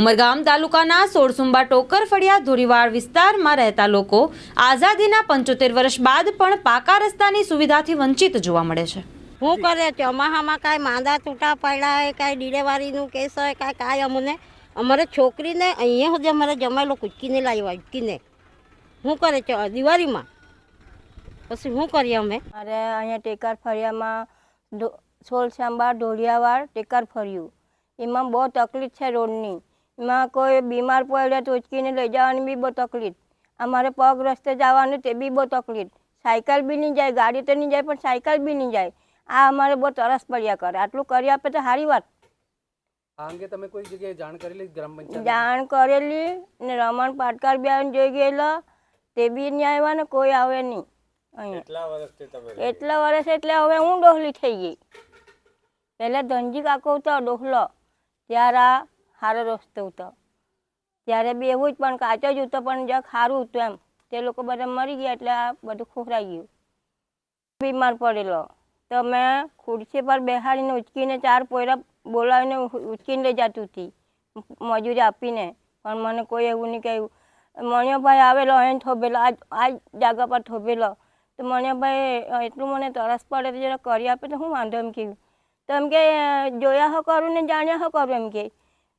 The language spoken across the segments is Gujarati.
ઉમરગામ તાલુકાના સોળસુંબા ટોકર ફળિયા ધોરીવાડ વિસ્તારમાં રહેતા લોકો આઝાદીના પંચોતેર વર્ષ બાદ પણ પાકા રસ્તાની સુવિધાથી વંચિત જોવા મળે છે. શું કરે ચોમાહામાં કાંઈ માંદા તૂટા પડ્યા હોય કાંઈ ડિલેવરીનું કેસ હોય કાંઈ કાંઈ અમને. અમારે છોકરીને અહીંયા સુધી અમારે જમાયેલો કૂચકીને લાવ્યા ઉચકીને શું કરે છે? દિવાળીમાં? પછી શું કરીએ અમે? અરે અહીંયા ટેકાર ફળિયામાં સોલસાંબા ઢોળિયાવાડ ટેકાર ફર્યું એમાં બહુ તકલીફ છે રોડની. એમાં કોઈ બીમાર પડે તો ઉચકીને લઈ જવાની બી બહુ તકલીફ. અમારે પગ રસ્તે જવાનું તે બી બહુ તકલીફ. સાયકલ બી નહીં જાય ગાડી તો નહીં જાય પણ સાયકલ બી નહીં જાય. આ અમારે બહુ તરસ પડ્યા કરે. આટલું કરી આપે તો સારી વાત. આ અંગે તમે કોઈ જગ્યાએ જાણ કરેલી ગ્રામ પંચાયત જાણ કરેલી ને રમણ પાટકર બેન જોઈ ગયેલા તે બી નહીં આવ્યા ને કોઈ આવે નહીં. અહીંયા. એટલા વર્ષ એટલે હવે હું ડોહલી થઈ ગઈ. પહેલાં ધનજી કાકો હતો ડોહલો ત્યારે આ સારો રસ્તો હતો. ત્યારે બી એવું જ પણ કાચો જ હતો, પણ જરાક સારું હતું એમ. તે લોકો બધા મરી ગયા એટલે આ બધું ખોરાઈ ગયું. બીમાર પડેલો. તો મેં ખુરશી પર બેહાડીને ઉચકીને ચાર પોયરા બોલાવીને ઉચકીને લઈ જતું હતી. મજૂરી આપીને. પણ મને કોઈ એવું નહીં કહ્યું. મણિયાભાઈ આવેલો, અહીં થોભેલો આ આ જાગા પર થોભેલો. તો મણિયાભાઈ એટલું મને તરસ પડે તો જરા કરી આપે તો હું વાંધો એમ કહ્યું. તો એમ કે જોયા હો કરું ને જાણ્યા હો કરું? એમ કે.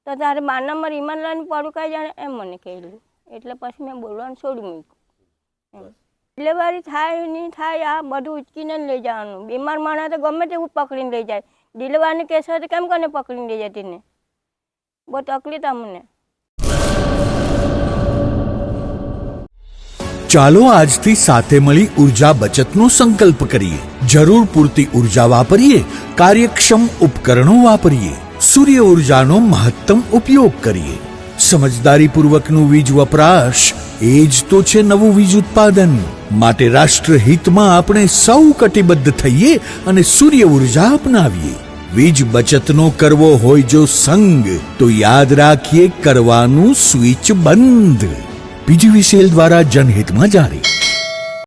તો તારે બાર નંબર ઈમાન લઈને પડું કઈ જાણે? એમ મને કહેલું. એટલે પછી મેં બોલવાનું છોડી મૂક્યું. ડિલિવરી થાય નહીં થાય આ બધું ઉચકીને જ લઈ જવાનું. બીમાર માણસ તો ગમે તેવું પકડીને લઈ જાય. ડિલિવરીની કેસ હોય તો કેમ કોને પકડીને લઈ જાય તેને બહુ તકલીફ અમને. ચાલો આજથી સાથે મળી ઊર્જા બચતનો સંકલ્પ કરીએ. જરૂર પૂરતી ઊર્જા વાપરીએ. કાર્યક્ષમ ઉપકરણો વાપરીએ. સૂર્ય ઉર્જાનો મહત્તમ ઉપયોગ કરીએ. સમજદારીપૂર્વકનું વીજ વપરાશ એ જ તો છે નવું વીજ ઉત્પાદન. માટે રાષ્ટ્રહિતમાં આપણે સૌ કટિબદ્ધ થઈએ અને સૂર્ય ઊર્જા અપનાવીએ. વીજ બચતનો કરવો હોય જો સંગ, તો યાદ રાખીએ કરવાનું સ્વિચ બંધ. પીજીવીસીએલ દ્વારા જનહિતમાં જારી.